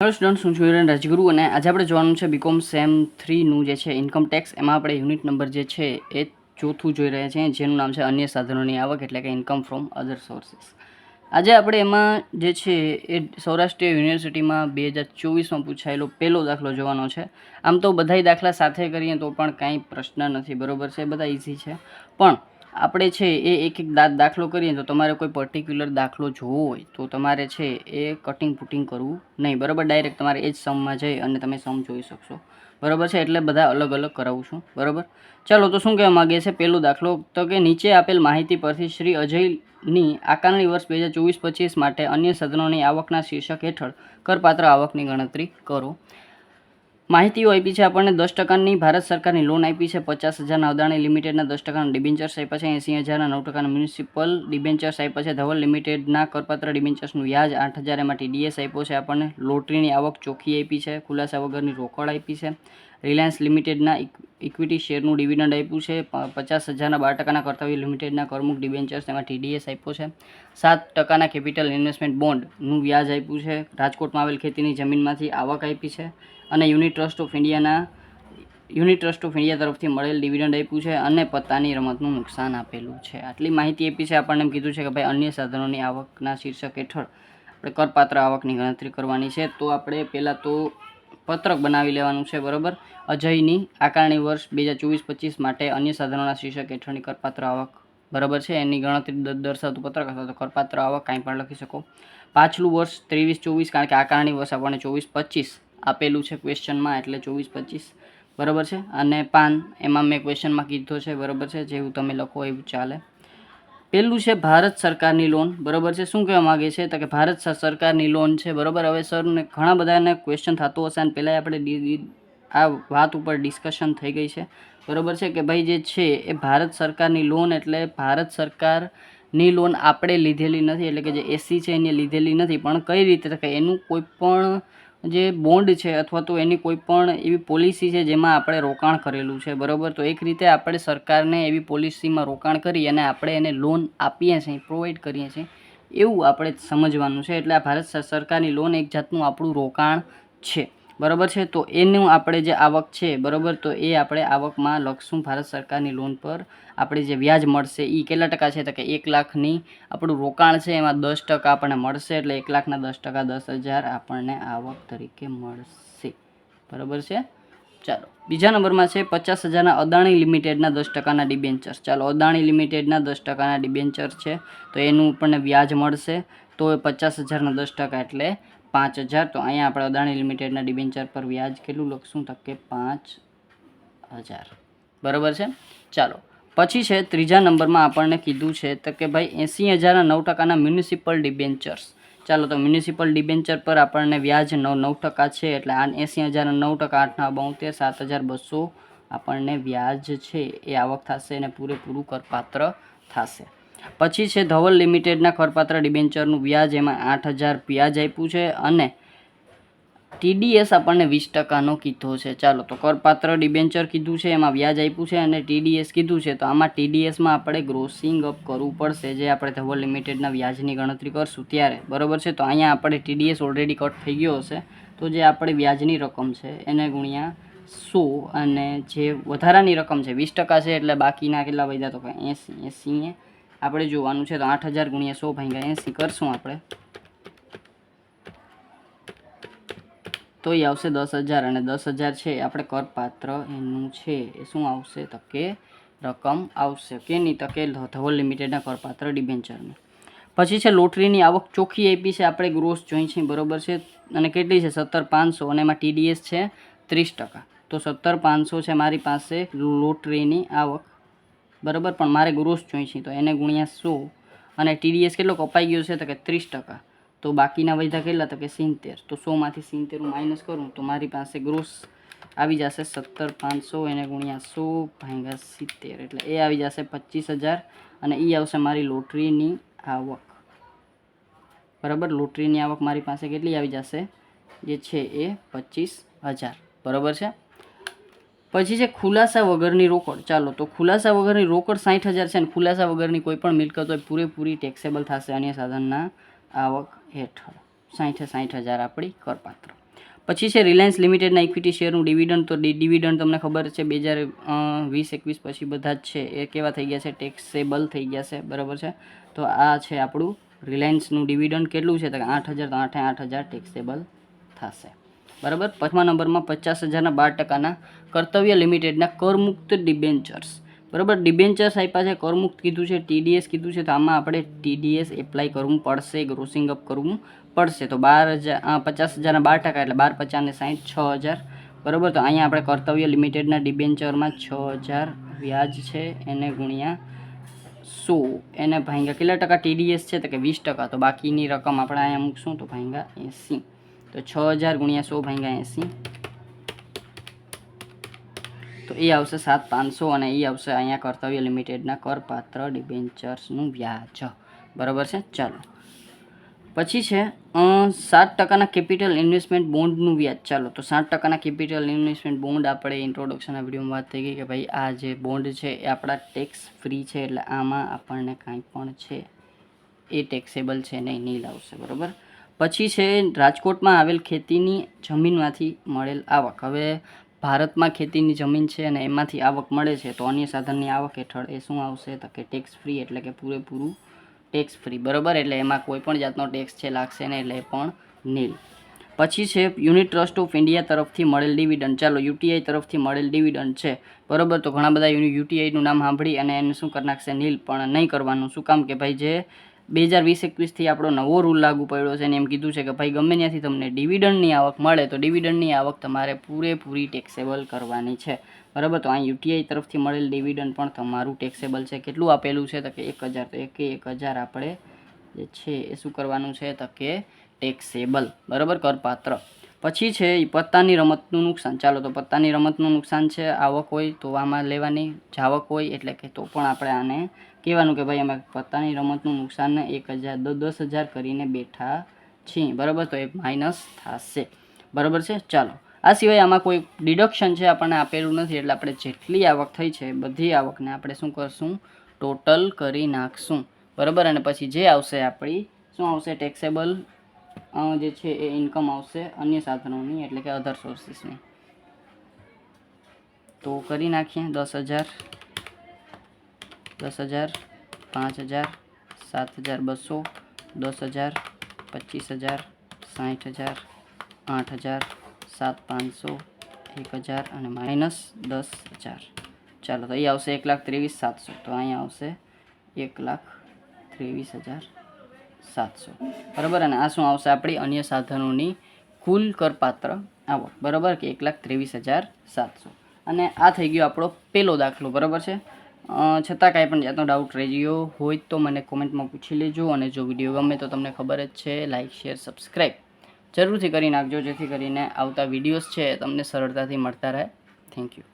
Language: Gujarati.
હેલો સ્ટુડન્ટ હું છું રાજગુરુ અને આજે આપણે જોવાનું છે બીકોમ સેમ થ્રીનું જે છે ઇન્કમ ટેક્સ એમાં આપણે યુનિટ નંબર જે છે એ ચોથું જોઈ રહ્યા છીએ. જેનું નામ છે અન્ય સાધનોની આવક, એટલે કે ઇન્કમ ફ્રોમ અધર સોર્સિસ આજે આપણે એમાં જે છે એ સૌરાષ્ટ્ર યુનિવર્સિટીમાં બે હજાર ચોવીસમાં પૂછાયેલો પહેલો દાખલો જોવાનો છે. આમ તો બધાય દાખલા સાથે કરીએ તો પણ કાંઈ પ્રશ્ન નથી, બરોબર છે? બધા ઇઝી છે. પણ આપણે છે એ એક એક દાંત દાખલો કરીએ તો તમારે કોઈ પર્ટિક્યુલર દાખલો જોવો હોય તો તમારે છે એ કટિંગ પુટિંગ કરવું નહીં. બરાબર? ડાયરેક્ટ તમારે એ જ સમમાં જઈ અને તમે સમ જોઈ શકશો. બરાબર છે? એટલે બધા અલગ અલગ કરાવું છું. બરાબર? ચાલો, તો શું કહેવા માગે છે? પહેલો દાખલો તો કે નીચે આપેલ માહિતી પરથી શ્રી અજયની આકારણી વર્ષ બે હજાર ચોવીસ પચીસ માટે અન્ય સદનોની આવકના શીર્ષક હેઠળ કરપાત્ર આવકની ગણતરી કરો. માહિતીઓ આપી છે આપણને દસ ટકાની ભારત સરકારની લોન આપી છે. પચાસ હજારના અદાણી લિમિટેડના દસ ટકાના ડિબેન્ચર્સ આપ્યા છે. એંસી હજારના નવ ટકાના મ્યુનિસિપલ ડિબેન્ચર્સ આપ્યા છે. ધવલ લિમિટેડના કરપાત્ર ડિબેન્ચર્સનું વ્યાજ આઠ હજાર એમાં ટીડીએસ આપ્યો છે. આપણને લોટરીની આવક ચોખ્ખી આપી છે. ખુલાસા વગરની રોકડ આપી છે. રિલાયન્સ લિમિટેડના ઇક્વિટી શેરનું ડિવિડન્ડ આપ્યું છે. પચાસ હજારના બાર ટકાના કર્તવ્ય લિમિટેડના કરમુખ ડિબેન્ચર્સ તેમાં ટીડીએસ આપ્યો છે. સાત ટકાના કેપિટલ ઇન્વેસ્ટમેન્ટ બોન્ડનું વ્યાજ આપ્યું છે. રાજકોટમાં આવેલ ખેતીની જમીનમાંથી આવક આપી છે. અને યુનિટ ટ્રસ્ટ ઓફ ઇન્ડિયાના યુનિટ ટ્રસ્ટ ઓફ ઇન્ડિયા તરફથી મળેલ ડિવિડન્ડ આપ્યું છે અને પત્તાની રમતનું નુકસાન આપેલું છે. આટલી માહિતી આપી છે આપણને એમ કીધું છે કે ભાઈ અન્ય સાધનોની આવકના શીર્ષક હેઠળ આપણે કરપાત્ર આવકની ગણતરી કરવાની છે. તો આપણે પહેલાં તો પત્રક બનાવી લેવાનું છે, બરાબર? અજયની આકારણી વર્ષ બે હજાર ચોવીસ પચીસ માટે અન્ય સાધનોના શીર્ષક હેઠળની કરપાત્ર આવક, બરાબર છે? એની ગણતરી દર્શાવતું પત્રક અથવા તો કરપાત્ર આવક કાંઈ પણ લખી શકો. પાછલું વર્ષ ત્રેવીસ ચોવીસ, કારણ કે આકારણી વર્ષ આપણને ચોવીસ પચીસ આપેલું છે ક્વેશ્ચનમાં એટલે ચોવીસ પચીસ બરાબર છે? અને પાન, એમાં મેં ક્વેશ્ચનમાં કીધો છે, બરાબર છે? જેવું તમે લખો એવું ચાલે. પહેલું છે ભારત સરકારની લોન બરાબર છે? શું કહેવા માગે છે? તો કે ભારત સરકારની લોન છે, બરાબર? હવે સરને ઘણા બધાને ક્વેશ્ચન થતો હશે અને પહેલાં આપણે આ વાત ઉપર ડિસ્કશન થઈ ગઈ છે. બરાબર છે કે ભાઈ જે છે એ ભારત સરકારની લોન એટલે ભારત સરકારની લોન આપણે લીધેલી નથી, એટલે કે જે એસી છે એને લીધેલી નથી. પણ કઈ રીતે? કે એનું કોઈ પણ જે બોન્ડ છે અથવા તો એની કોઈ પણ એવી પોલિસી છે જેમાં આપણે રોકાણ કરેલું છે, બરાબર? તો એક રીતે આપણે સરકારને એવી પોલિસીમાં રોકાણ કરી અને આપણે એને લોન આપીએ છીએ, પ્રોવાઈડ કરીએ છીએ, એવું આપણે સમજવાનું છે. એટલે આ ભારત સરકારની લોન એક જાતનું આપણું રોકાણ છે. બરાબર છે? તો એનું આપણે જે આવક છે, બરાબર? તો એ આપણે આવકમાં લખશું ભારત સરકારની લોન પર. આપણે જે વ્યાજ મળશે એ કેટલા ટકા છે? તો કે એક લાખની આપણું રોકાણ છે, એમાં દસ ટકા આપણને મળશે, એટલે એક લાખના દસ ટકા દસ હજાર આપણને આવક તરીકે મળશે. બરાબર છે? ચાલો. બીજા નંબરમાં છે, પચાસ હજારના અદાણી લિમિટેડના દસ ટકાના ડિબેન્ચર. ચાલો, અદાણી લિમિટેડના દસ ટકાના ડિબેન્ચર છે, તો એનું આપણને વ્યાજ મળશે. તો એ પચાસ હજારના દસ ટકા એટલે પાંચ હજાર. તો અહીંયા આપણે અદાણી લિમિટેડના ડિબેન્ચર પર વ્યાજ કેટલું લખશું? તો કે પાંચ હજાર. બરાબર છે? ચાલો. પછી છે, ત્રીજા નંબરમાં આપણને કીધું છે, તો કે ભાઈ એંસી હજારના નવ ટકાના મ્યુનિસિપલ ડિબેન્ચર્સ. ચાલો, તો મ્યુનિસિપલ ડિબેન્ચર પર આપણને વ્યાજ નવ નવ ટકા છે, એટલે આ એંસી હજારના નવ ટકા આઠના બોતેર, સાત હજાર બસો આપણને વ્યાજ છે. એ આવક થશે અને પૂરેપૂરું કરપાત્ર થશે. પછી છે ધવલ લિમિટેડના કરપાત્ર ડિબેન્ચરનું વ્યાજ, એમાં આઠ હજાર વ્યાજ આપ્યું છે અને ટીડીએસ આપણને વીસ ટકાનો કીધો છે. ચાલો, તો કરપાત્ર ડિબેન્ચર કીધું છે, એમાં વ્યાજ આપ્યું છે અને ટીડીએસ કીધું છે. તો આમાં ટીડીએસમાં આપણે ગ્રોસિંગ અપ કરવું પડશે, જે આપણે ધવલ લિમિટેડના વ્યાજની ગણતરી કરશું ત્યારે. બરાબર છે? તો અહીંયા આપણે ટીડીએસ ઓલરેડી કટ થઈ ગયો હશે. તો જે આપણે વ્યાજની રકમ છે, એને ગુણ્યા સો અને જે વધારાની રકમ છે, વીસ ટકા છે, એટલે બાકીના કેટલા વધ્યા તો કે એંસી એંસી આપણે જોવાનું છે તો આઠ હજાર ગુણ્યા સો ભાગ્યા એંસી કરશું આપણે. તો એ આવશે દસ હજાર અને દસ હજાર છે, આપણે કરપાત્ર એનું છે. એ શું આવશે તો કે રકમ આવશે. કે નહીં તો કે ધવલ લિમિટેડના કરપાત્ર ડિબેન્ચરને પછી છે લોટરીની આવક ચોખ્ખી આપી છે, આપણે ગ્રોસ જોઈ છે, બરોબર છે. અને કેટલી છે? સત્તર પાંચસો અને એમાં ટીડીએસ છે ત્રીસ ટકા. તો સત્તર પાંચસો છે મારી પાસે લોટરીની આવક. બરાબર? પણ મારે ગ્રોસ જોઈએ છે તો એને ગુણ્યા સો. અને ટીડીએસ કેટલો કપાઈ ગયો છે તો કે ત્રીસ ટકા. તો બાકીના વૈધા કેટલા? તો કે સિત્તેર. તો સોમાંથી સિત્તેર હું માઇનસ કરું, તો મારી પાસે ગ્રોસ આવી જશે સત્તર પાંચસો, એને ગુણ્યા સો ભાંગ્યા સિત્તેર. એટલે એ આવી જશે પચીસ હજાર અને એ આવશે મારી લોટરીની આવક. બરાબર? લોટરીની આવક મારી પાસે કેટલી આવી જશે? જે છે એ પચીસ હજાર. બરાબર છે? પછી છે ખુલાસા વગરની રોકડ. ચાલો, તો ખુલાસા વગરની રોકડ સાઠ હજાર છે ને ખુલાસા વગરની કોઈ પણ મિલકત હોય, પૂરેપૂરી ટેક્સેબલ થશે અન્ય સાધનના આવક હેઠળ. સાઠે સાઠ હજાર આપણી કરપાત્ર. પછી છે રિલાયન્સ લિમિટેડના ઇક્વિટી શેરનું ડિવિડન્ડ તો ડિવિડન્ડ તમને ખબર છે બે હજાર વીસ, એકવીસ પછી બધા જ છે. એ કેવા થઈ ગયા છે? ટેક્સેબલ થઈ ગયા છે, બરાબર છે? તો આ છે આપણું રિલાયન્સનું ડિવિડન્ડ કેટલું છે? તો આઠ હજાર, તો આઠે આઠ હજાર ટેક્સેબલ થશે. બરાબર? પાંચમા નંબરમાં પચાસ હજારના બાર ટકાના કર્તવ્ય લિમિટેડના કરમુક્ત ડિબેન્ચર્સ. બરાબર? ડિબેન્ચર્સ આપ્યા છે, કરમુક્ત કીધું છે, ટીડીએસ કીધું છે, તો આમાં આપણે ટીડીએસ એપ્લાય કરવું પડશે, ગ્રોસિંગ અપ કરવું પડશે. તો બાર હજાર પચાસ હજારના બાર ટકા એટલે બાર પચાસને સાહીઠ છ હજાર. બરાબર? તો અહીંયા આપણે કર્તવ્ય લિમિટેડના ડિબેન્ચરમાં છ હજાર વ્યાજ છે, એને ગુણ્યા સો. એને ભાંગ્યા કેટલા ટકા ટીડીએસ છે? તો કે વીસ ટકા. તો બાકીની રકમ આપણે અહીંયા મૂકશું, તો ભાંગ્યા એંસી. તો છ હજાર ગુણ્યા સો ભાંગ્યા એંસી. તો એ આવશે સાત પાંચસો અને એ આવશે અહીંયા કર્તવ્ય લિમિટેડના કરપાત્ર ડિબેન્ચર્સનું વ્યાજ. બરાબર છે? ચાલો. પછી છે સાત ટકાના કેપિટલ ઇન્વેસ્ટમેન્ટ બોન્ડનું વ્યાજ. ચાલો, તો સાત ટકાના કેપિટલ ઇન્વેસ્ટમેન્ટ બોન્ડ આપણે ઇન્ટ્રોડક્શનના વિડીયોમાં વાત થઈ ગઈ કે ભાઈ આ જે બોન્ડ છે એ આપણા ટેક્સ ફ્રી છે, એટલે આમાં આપણને કાંઈ પણ છે. એ ટેક્સેબલ છે નહીં નહીં લાવશે. બરાબર? પછી છે રાજકોટમાં આવેલ ખેતીની જમીનમાંથી મળેલ આવક. હવે ભારતમાં ખેતીની જમીન છે અને એમાંથી આવક મળે છે, તો અન્ય સાધનની આવક હેઠળ એ શું આવશે? તો કે ટેક્સ ફ્રી એટલે કે પૂરેપૂરું ટેક્સ ફ્રી બરાબર? એટલે એમાં કોઈ પણ જાતનો ટેક્સ છે, લાગશે ને એટલે પણ નીલ. પછી છે યુનિટ ટ્રસ્ટ ઓફ ઇન્ડિયા તરફથી મળેલ ડિવિડન્ડ ચાલો યુટીઆઈ તરફથી મળેલ ડિવિડન્ડ છે. બરાબર? તો ઘણા બધા યુટીઆઈનું નામ સાંભળી અને એને શું કરી નાખશે? નીલ. પણ નહીં કરવાનું. શું કામ કે ભાઈ જે બે હજાર વીસ એકવીસથી આપણો નવો રૂલ લાગુ પડ્યો છે અને એમ કીધું છે કે ભાઈ ગમે ત્યાંથી તમને ડિવિડન્ડની આવક મળે તો ડિવિડન્ડની આવક તમારે પૂરેપૂરી ટેક્સેબલ કરવાની છે. બરાબર? તો આ યુટીઆઈ તરફથી મળેલ ડિવિડન્ડ પણ તમારું ટેક્સેબલ છે. કેટલું આપેલું છે? તો કે એક હજાર. તો એકે એક હજાર આપણે જે છે એ શું કરવાનું છે? તો કે ટેક્સેબલ બરાબર? કરપાત્ર. પછી છે એ પત્તાની રમતનું નુકસાન. ચાલો, તો પત્તાની રમતનું નુકસાન છે. આવક હોય તો આમાં લેવાની. જાવક હોય એટલે કે તો પણ આપણે આને કહેવાનું કે ભાઈ અમે પત્તાની રમતનું નુકસાન એક હજાર દસ હજાર કરીને બેઠા છીએ. બરાબર? તો એ માઇનસ થશે. બરાબર છે? ચાલો. આ સિવાય આમાં કોઈ ડિડક્શન છે આપણને આપેલું નથી, એટલે આપણે જેટલી આવક થઈ છે, બધી આવકને આપણે શું કરશું? ટોટલ કરી નાખશું. બરાબર? અને પછી જે આવશે આપણી, શું આવશે? ટેક્સેબલ જે છે એ ઇન્કમ આવશે અન્ય સાધનોની, એટલે કે અધર સોર્સિસની તો કરી નાખીએ. દસ હજાર. દસ હજાર, પાંચ હજાર, સાત હજાર બસો, દસ હજાર, પચીસ હજાર, સાઠ હજાર, આઠ હજાર, સાત પાંચસો, એક હજાર અને માઇનસ દસ હજાર. ચાલો તો અહીં આવશે એક લાખ ત્રેવીસ સાતસો. તો અહીંયા આવશે એક લાખ ત્રેવીસ હજાર સાતસો. બરાબર? અને આ શું આવશે? આપણી અન્ય સાધનોની કુલ કરપાત્ર આવક. બરાબર? કે એક લાખ ત્રેવીસ હજાર સાતસો. અને આ થઈ ગયો આપણો પહેલો દાખલો. બરાબર છે? છતાં કાંઈ પણ જાતનો ડાઉટ રહી ગયો હોય તો મને કોમેન્ટમાં પૂછી લેજો અને જો વીડિયો ગમે તો તમને ખબર જ છે લાઇક શેર સબસ્ક્રાઈબ જરૂરથી કરી નાખજો, જેથી કરીને આવતા વિડીયોઝ છે તમને સરળતાથી મળતા રહે. Thank you